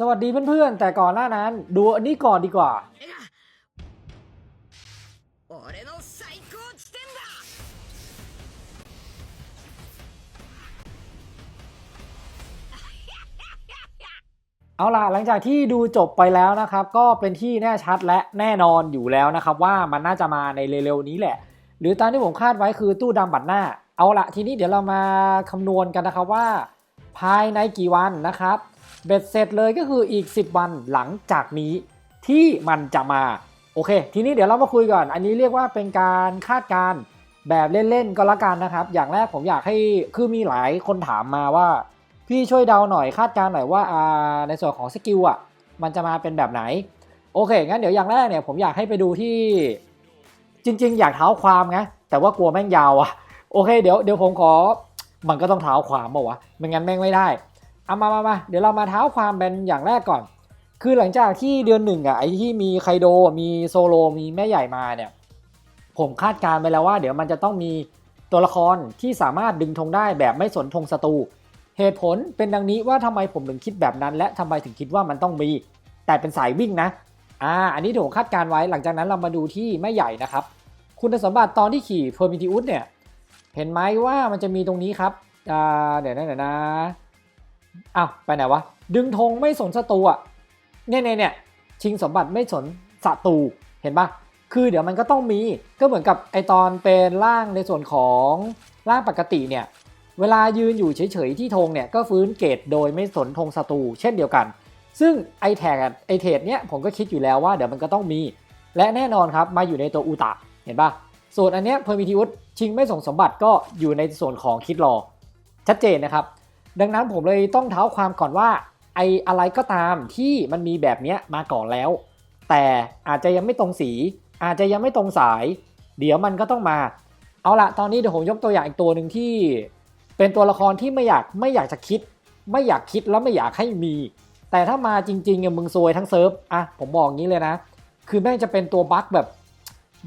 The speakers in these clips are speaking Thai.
สวัสดีเพื่อนๆ แต่ก่อนหน้านั้น ดูอันนี้ก่อนดีกว่า เอาล่ะ หลังจากที่ดูจบไปแล้วนะครับ ก็เป็นที่แน่ชัดและแน่นอนอยู่แล้วนะครับว่ามันน่าจะมาในเร็วๆนี้แหละ หรือตามที่ผมคาดไว้คือตู้ดำบัตรหน้า เอาละทีนี้เดี๋ยวเรามาคำนวณกันนะครับว่า ภายในกี่วันนะครับ เบ็ดเสร็จเลยก็คืออีก 10 วันหลังจากนี้ที่มันจะมา โอเค ทีนี้เดี๋ยวเรามาคุยก่อน อันนี้เรียกว่าเป็นการคาดการณ์แบบเล่นๆก็แล้วกันนะครับ อย่างแรกผมอยากให้คือมีหลายคนถามมาว่า พี่ช่วยเดาหน่อยคาดการณ์หน่อยว่าในส่วนของสกิลอะมันจะมาเป็นแบบไหน โอเค งั้นเดี๋ยวอย่างแรกเนี่ยผมอยากให้ไปดูที่จริง ๆ อยากเท้าความนะแต่ว่ากลัวแม่งยาวอะโอเคเดี๋ยวเดี๋ยวผมขอมันก็ต้องเท้าความป่าวะไม่งั้นแม่งไม่ได้ เอามามามาเดี๋ยวเรามาเท้าความเป็นอย่างแรกก่อน คือหลังจากที่เดือนหนึ่งอะไอ้ที่มีไคโดมีโซโลมีแม่ใหญ่มาเนี่ย ผมคาดการณ์ไปแล้วว่าเดี๋ยวมันจะต้องมีตัวละครที่สามารถดึงธงได้แบบไม่สนธงศัตรูเหตุผลเป็นดังนี้ว่าทำไมผมถึงคิดแบบนั้น และทำไมถึงคิดว่ามันต้องมี แต่เป็นสายวิ่งนะอ่าอันนี้ที่ผมคาดการณ์ไว้หลังจากนั้นเรามาดูที่แม่ใหญ่นะครับ คุณสมบัติตอนที่ขี่เพอร์มิทิอุสเนี่ยเห็นไหมว่ามันจะมีตรงนี้ครับอ่าเดี๋ยวนะเดี๋ยวนะ อ้าวไปไหนวะ ดึงธงไม่สนศัตรูอะเนี่ยเนี่ยเนี่ยชิงสมบัติไม่สนศัตรูเห็นปะคือเดี๋ยวมันก็ต้องมีก็เหมือนกับไอตอนเป็นร่างในส่วนของร่างปกติเนี่ยเวลายืนอยู่เฉยๆที่ธงเนี่ยก็ฟื้นเกตโดยไม่สนธงศัตรูเช่นเดียวกัน ซึ่งไอแท็กไอเทดเนี่ยผมก็คิดอยู่แล้วว่าเดี๋ยวมันก็ต้องมี และแน่นอนครับมาอยู่ในตัวอูตะเห็นปะส่วนอันเนี้ยเพอร์มิทิอุสชิงไม่ส่งสมบัติก็อยู่ในส่วนของคิดรอชัดเจนนะครับ ดังนั้นผมเลยต้องเท้าความก่อนว่าไออะไรก็ตามที่มันมีแบบเนี้ยมาก่อนแล้ว แต่อาจจะยังไม่ตรงสี อาจจะยังไม่ตรงสาย เดี๋ยวมันก็ต้องมา เอาละตอนนี้เดี๋ยวผมยกตัวอย่างอีกตัวหนึ่งที่ เป็นตัวละครที่ไม่อยากไม่อยากจะคิด ไม่อยากคิดแล้วไม่อยากให้มี แต่ถ้ามาจริงๆเนี่ยมึงซวยทั้งเซิร์ฟอะผมบอกงี้เลยนะ คือแม่งจะเป็นตัวบั๊กแบบ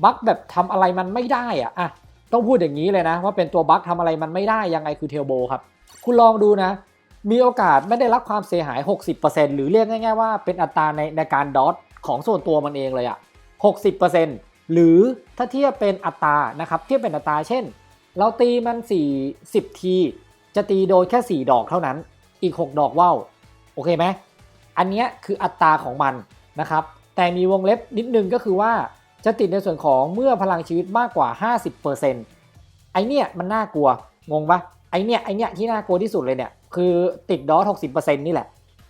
บั๊กแบบทำอะไรมันไม่ได้อะอะต้องพูดอย่างนี้เลยนะว่าเป็นตัวบั๊กทำอะไรมันไม่ได้ยังไงคือเทลโบครับ คุณลองดูนะ มีโอกาสไม่ได้รับความเสียหาย 60%หรือเรียกง่าย ๆว่าเป็นอัตราในในการดอทของส่วนตัวมันเองเลยอะ60%หรือถ้าเทียบเป็นอัตรานะครับเทียบเป็นอัตราเช่น เราตีมัน 4 10 ที จะตีโดนแค่ 4 ดอกเท่านั้น อีก 6 ดอกว่าวโอเคไหมอันเนี้ยคืออัตราของมันนะครับแต่มีวงเล็บนิดนึงก็คือว่าจะติดในส่วนของเมื่อพลังชีวิตมากกว่า 50%ไอเนี้ยมันน่ากลัวงงปะ ไอเนี้ยไอเนี้ยที่น่ากลัวที่สุดเลยเนี่ย คือติดดอท60%นี่แหละ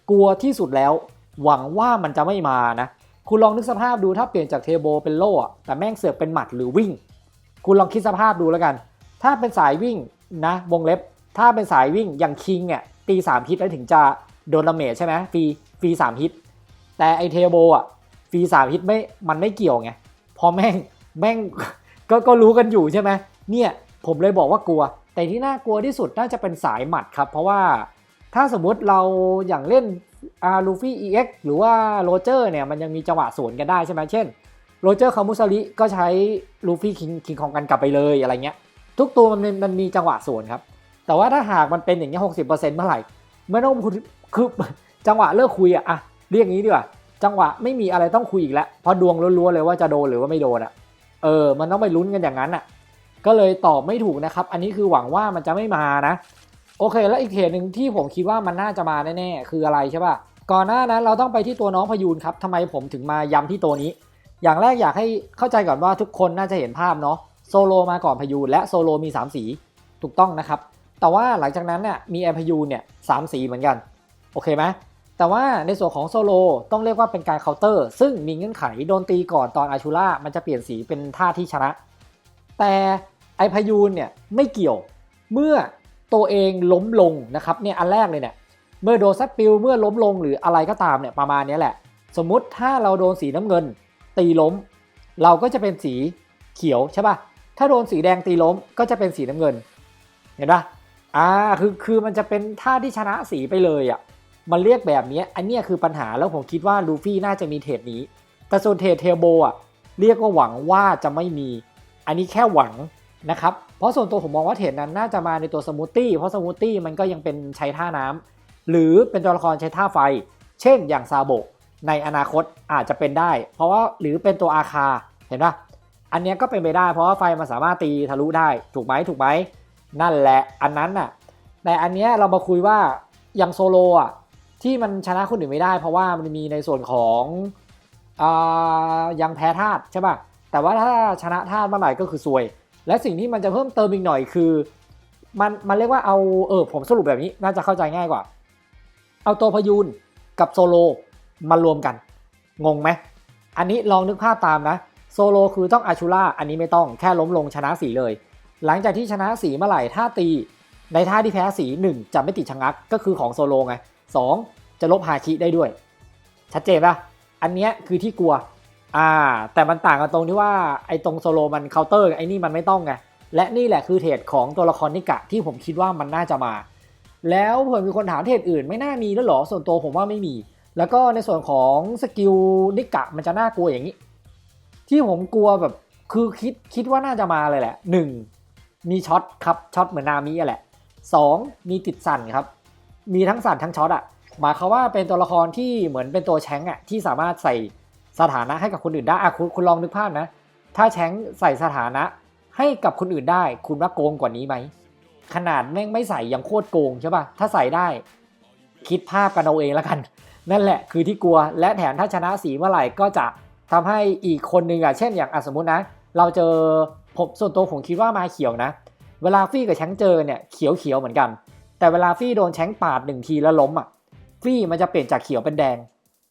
กลัวที่สุดแล้ว หวังว่ามันจะไม่มานะ คุณลองนึกสภาพดูถ้าเปลี่ยนจากเทโบเป็นโล่อะแต่แม่งเสือกเป็นหมัดหรือวิ่ง คุณลองคิดสภาพดูแล้วกัน ถ้าเป็นสายวิ่งนะวงเล็บ ถ้าเป็นสายวิ่งอย่างคิงเนี่ยตี3ฮิตแล้วถึงจะโดนดาเมจใช่ไหมฟรีฟรี3ฮิต แต่ไอเทโบอะฟรี3ฮิตไม่มันไม่เกี่ยวไงพอแม่งแม่งก็ก็รู้กันอยู่ใช่ไหมเนี่ยผมเลยบอกว่ากลัว แต่ที่น่ากลัวที่สุดน่าจะเป็นสายหมัดครับ เพราะว่าถ้าสมมุติเราอย่างเล่นอาลูฟี่ EX หรือว่าโรเจอร์เนี่ยมันยังมีจังหวะสวนกันได้ใช่ไหมเช่นโรเจอร์คามุซาริก็ใช้ลูฟี่คิงคิงของกันกลับไปเลยอะไรเงี้ย ทุกตัวมันมันมีจังหวะสวนครับ แต่ว่าถ้าหากมันเป็นอย่างเงี้ยหกสิบเปอร์เซ็นต์เมื่อไหร่ไม่ต้องคือจังหวะเลิกคุยอะอะเรียกงี้ดีกว่าจังหวะไม่มีอะไรต้องคุยอีกแล้วเพราะดวงล้วนๆเลยว่าจะโดนหรือว่าไม่โดนอะเออ มันต้องไปลุ้นกันอย่างนั้นอะ ก็เลยตอบไม่ถูกนะครับ อันนี้คือหวังว่ามันจะไม่มานะ โอเค แล้วอีกเหตุหนึ่งที่ผมคิดว่ามันน่าจะมาแน่ๆคืออะไรใช่ป่ะก่อนหน้านั้นเราต้องไปที่ตัวน้องพยูนครับทำไมผมถึงมาย้ำที่ตัวนี้ อย่างแรกอยากให้เข้าใจก่อนว่าทุกคนน่าจะเห็นภาพเนาะโซโลมาก่อนพยูนและโซโลมี 3 สีถูกต้องนะครับ แต่ว่าหลังจากนั้นเนี่ยมีแอร์พยูนเนี่ยสามสีเหมือนกันโอเคไหมแต่ว่าในส่วนของโซโลต้องเรียกว่าเป็นการเคาน์เตอร์ ซึ่งมีเงื่อนไขโดนตีก่อนตอนอาชูล่ามันจะเปลี่ยนสีเป็นท่าที่ชนะ แต่ไอพายูนเนี่ยไม่เกี่ยวเมื่อตัวเองล้มลงนะครับเนี่ยอันแรกเลยเนี่ยเมื่อโดนซัดปิวเมื่อล้มลงหรืออะไรก็ตามเนี่ยประมาณนี้แหละ สมมุติถ้าเราโดนสีน้ำเงินตีล้ม เราก็จะเป็นสีเขียวใช่ป่ะถ้าโดนสีแดงตีล้มก็จะเป็นสีน้ำเงิน เห็นป่ะอ่าคือคือมันจะเป็นท่าที่ชนะสีไปเลยอะมันเรียกแบบนี้อันเนี้ยคือปัญหาแล้วผมคิดว่าลูฟี่น่าจะมีเทรดนี้ แต่ส่วนเทรดเทลโบอะเรียกว่าหวังว่าจะไม่มี อันนี้แค่หวังนะครับ เพราะส่วนตัวผมมองว่าเทรดนั้นน่าจะมาในตัวสมูทตี้เพราะสมูทตี้มันก็ยังเป็นใช้ท่าน้ำหรือเป็นตัวละครใช้ท่าไฟ เช่นอย่างซาโบในอนาคตอาจจะเป็นได้ เพราะว่าหรือเป็นตัวอาคาเห็นปะอันนี้ก็เป็นไปได้ เพราะว่าไฟมันสามารถตีทะลุได้ถูกไหมถูกไหมนั่นแหละอันนั้นน่ะแต่อันเนี้ยเรามาคุยว่าอย่างโซโลอะที่มันชนะคนอื่นไม่ได้ เพราะว่ามันมีในส่วนของอ่ายังแพ้ธาตุใช่ปะ แต่ว่าถ้าชนะธาเมื่อไหร่ก็คือซวย และสิ่งที่มันจะเพิ่มเติมอีกหน่อยคือ มันมันเรียกว่าเอาเออผมสรุปแบบนี้น่าจะเข้าใจง่ายกว่า เอาตัวพยูนกับโซโลมารวมกัน งงไหมอันนี้ลองนึกภาพตามนะ โซโลคือต้องอาชูล่าอันนี้ไม่ต้องแค่ล้มลงชนะสีเลย หลังจากที่ชนะสีเมื่อไหร่ถ้าตี ในท่าที่แพ้สี 1 จะไม่ติดชะงักก็คือของโซโลไง 2 จะลบฮาคิได้ด้วย ชัดเจนปะอันเนี้ยคือที่กลัว อ่า แต่มันต่างกันตรงที่ว่าไอ้ตรงโซโลมันเคาน์เตอร์ไอ้นี่มันไม่ต้องไง และนี่แหละคือเทรดของตัวละครนิกะที่ผมคิดว่ามันน่าจะมา แล้วเผื่อมีคนถามเทรดอื่น ไม่น่ามีแล้วหรอส่วนตัวผมว่าไม่มี แล้วก็ในส่วนของสกิลนิกะมันจะน่ากลัวอย่างนี้ ที่ผมกลัวแบบคือคิดคิดว่าน่าจะมาเลยแหละ 1. มีช็อตครับช็อตเหมือนนามิอะแหละ 2. มีติดสั่นครับ มีทั้งสั่นทั้งช็อตอะหมายความว่าเป็นตัวละครที่เหมือนเป็นตัวแชงก์อะที่สามารถใส่ สถานะให้กับคนอื่นได้อะคุณคุณลองนึกภาพนะ ถ้าแชงใส่สถานะให้กับคนอื่นได้ คุณว่าโกงกว่านี้ไหม ขนาดแม่งไม่ใส่ยังโคตรโกงใช่ป่ะ ถ้าใส่ได้ คิดภาพกันเอาเองแล้วกัน นั่นแหละคือที่กลัว และแถมถ้าชนะสีเมื่อไหร่ก็จะทำให้อีกคนนึงอะ เช่นอย่างอสมมุตินะ เราเจอผมส่วนตัวผมคิดว่ามาเขียวนะ เวลาฟี่กับแชงเจอเนี่ยเขียวเขียวเหมือนกัน แต่เวลาฟี่โดนแชงปาดหนึ่งทีแล้วล้มอะ ฟี่มันจะเปลี่ยนจากเขียวเป็นแดง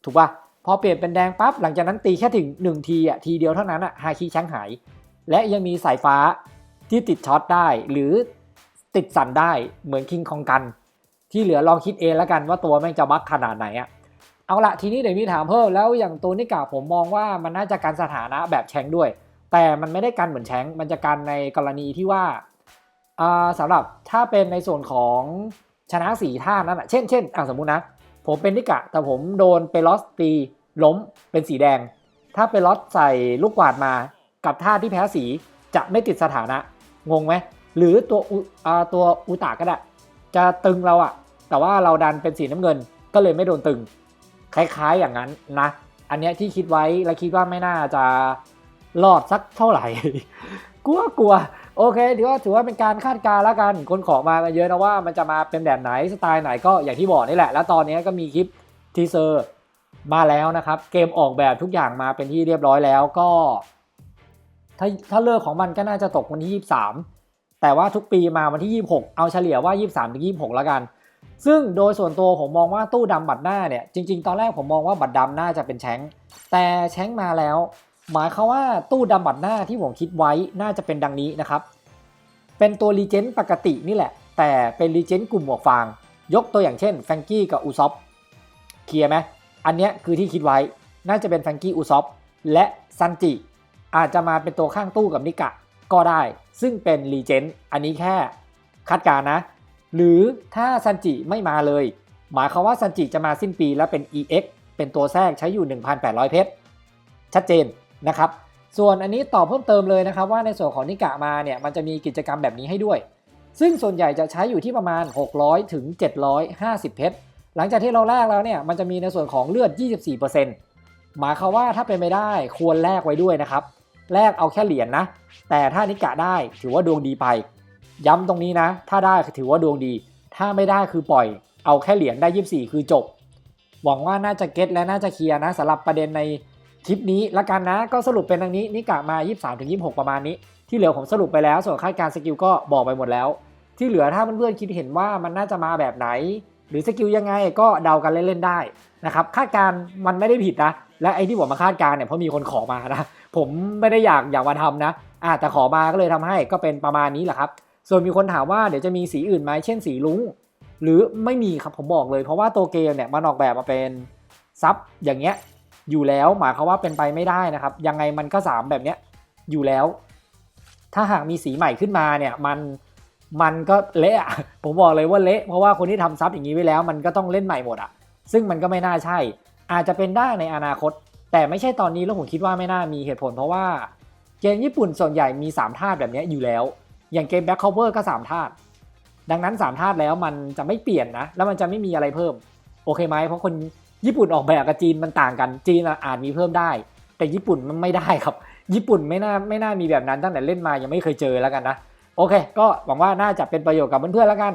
ถูกป่ะ พอเปลี่ยนเป็นแดงปั๊บหลังจากนั้นตีแค่ถึงหนึ่งทีอะทีเดียวเท่านั้นอะฮาคิแชงหาย และยังมีสายฟ้าที่ติดช็อตได้ หรือติดสั่นได้เหมือนคิงคองกัน ที่เหลือลองคิดเองแล้วกันว่าตัวแม่งจะบักขนาดไหนอะเอาละทีนี้เดี๋ยวมีถามเพิ่มแล้วอย่างตัวนิกาผมมองว่ามันน่าจะการสถานะแบบแชงด้วย แต่มันไม่ได้กันเหมือนแชงมันจะกันในกรณีที่ว่าอ่าสำหรับถ้าเป็นในส่วนของชนะสีท่านั้นอะเช่นเช่นอะสมมุตินะผมเป็นนิกะแต่ผมโดนเปลอสตี ล้มเป็นสีแดง ถ้าเปลอสใส่ลูกกวาดมากับท่าที่แพ้สีจะไม่ติดสถานะ งงไหม หรือตัวอุอ่าตัวอุตาก็ได้จะตึงเราอะแต่ว่าเราดันเป็นสีน้ำเงินก็เลยไม่โดนตึง คล้ายๆอย่างนั้นนะ อันเนี้ยที่คิดไว้และคิดว่าไม่น่าจะรอดสักเท่าไหร่ กลัวกลัวโอเคถือว่าถือว่าเป็นการคาดการณ์แล้วกัน คนขอมาเยอะนะว่ามันจะมาเป็นแบบไหนสไตล์ไหนก็อย่างที่บอกนี่แหละ แล้วตอนนี้ก็มีคลิปทีเซอร์ มาแล้วนะครับ เกมออกแบบทุกอย่างมาเป็นที่เรียบร้อยแล้วก็ ถ้าถ้าเลิกของมันก็น่าจะตกวันที่ 23 แต่ว่าทุกปีมาวันที่ 26 เอาเฉลี่ยว่า 23ถึง26 แล้วกัน ซึ่งโดยส่วนตัวผมมองว่าตู้ดำบัตรหน้าเนี่ย จริง ๆ ตอนแรกผมมองว่าบัตรดำน่าจะเป็นแชงแต่แชงมาแล้ว หมายความว่าตู้ดำบัตรหน้าที่ผมคิดไว้น่าจะเป็นดังนี้นะครับ เป็นตัวรีเจนต์ปกตินี่แหละ แต่เป็นรีเจนต์กลุ่มหมวกฟาง ยกตัวอย่างเช่นแฟงกี้กับอูซอฟเคลียร์ไหม อันเนี้ยคือที่คิดไว้ น่าจะเป็นแฟงกี้อูซอฟและซันจิ อาจจะมาเป็นตัวข้างตู้กับนิกะก็ได้ ซึ่งเป็นรีเจนต์อันนี้แค่คาดการณ์นะ หรือถ้าซันจิไม่มาเลย หมายความว่าซันจิจะมาสิ้นปีแล้วเป็น EX เป็นตัวแทรกใช้อยู่ 1,800 เพชร ชัดเจนนะครับ ส่วนอันนี้ตอบเพิ่มเติมเลยนะครับ ว่าในส่วนของนิกะมาเนี่ยมันจะมีกิจกรรมแบบนี้ให้ด้วย ซึ่งส่วนใหญ่จะใช้อยู่ที่ประมาณ 600 ถึง 750 เพชร หลังจากที่เราแลกแล้วเนี่ยมันจะมีในส่วนของเลือด 24%หมายความว่าถ้าเป็นไปได้ควรแลกไว้ด้วยนะครับแลกเอาแค่เหรียญนะแต่ถ้านิกะได้ถือว่าดวงดีไป ย้ำตรงนี้นะ ถ้าได้ถือว่าดวงดี ถ้าไม่ได้คือปล่อย เอาแค่เหรียญได้ 24 คือจบ หวังว่าน่าจะเก็ตและน่าจะเคลียร์นะสำหรับประเด็นในคลิปนี้ละกันนะ ก็สรุปเป็นดังนี้นิกะมา 23-26 ประมาณนี้ ที่เหลือผมสรุปไปแล้ว ส่วนคาดการสกิลก็บอกไปหมดแล้ว ที่เหลือถ้าเพื่อนๆคิดเห็นว่ามันน่าจะมาแบบไหน หรือสกิลยังไงก็เดากันเล่นๆได้นะครับคาดการ์มันไม่ได้ผิดนะ และไอ้ที่ผมมาคาดการ์เนี่ยเพราะมีคนขอมานะผมไม่ได้อยากอยากมาทำนะอ่าแต่ขอมาก็เลยทำให้ก็เป็นประมาณนี้แหละครับ ส่วนมีคนถามว่าเดี๋ยวจะมีสีอื่นไหมเช่นสีลุงหรือไม่มีครับผมบอกเลย เพราะว่าตัวเกมเนี่ยมันออกแบบมาเป็นซับอย่างเงี้ยอยู่แล้วหมายความว่าเป็นไปไม่ได้นะครับ ยังไงมันก็สามแบบเนี้ยอยู่แล้ว ถ้าหากมีสีใหม่ขึ้นมาเนี่ยมัน มันก็เละผมบอกเลยว่าเละเพราะว่าคนที่ทำซับอย่างนี้ไว้แล้ว มันก็ต้องเล่นใหม่หมดอะ ซึ่งมันก็ไม่น่าใช่ อาจจะเป็นได้ในอนาคต แต่ไม่ใช่ตอนนี้แล้วผมคิดว่าไม่น่ามีเหตุผล เพราะว่าเกมญี่ปุ่นส่วนใหญ่มี3ธาตุแบบนี้อยู่แล้ว อย่างเกมแบ็คคอเวอร์ก็3ธาตุดังนั้น3ธาตุแล้วมันจะไม่เปลี่ยนนะ แล้วมันจะไม่มีอะไรเพิ่ม โอเคไหมเพราะคนญี่ปุ่นออกแบบกับจีนมันต่างกัน จีนอาจมีเพิ่มได้ แต่ญี่ปุ่นมันไม่ได้ครับ ญี่ปุ่นไม่น่าไม่น่ามีแบบนั้นตั้งแต่เล่นมายังไม่เคยเจอแล้วกันนะ โอเค ก็หวังว่าน่าจะเป็นประโยชน์กับเพื่อนๆแล้วกัน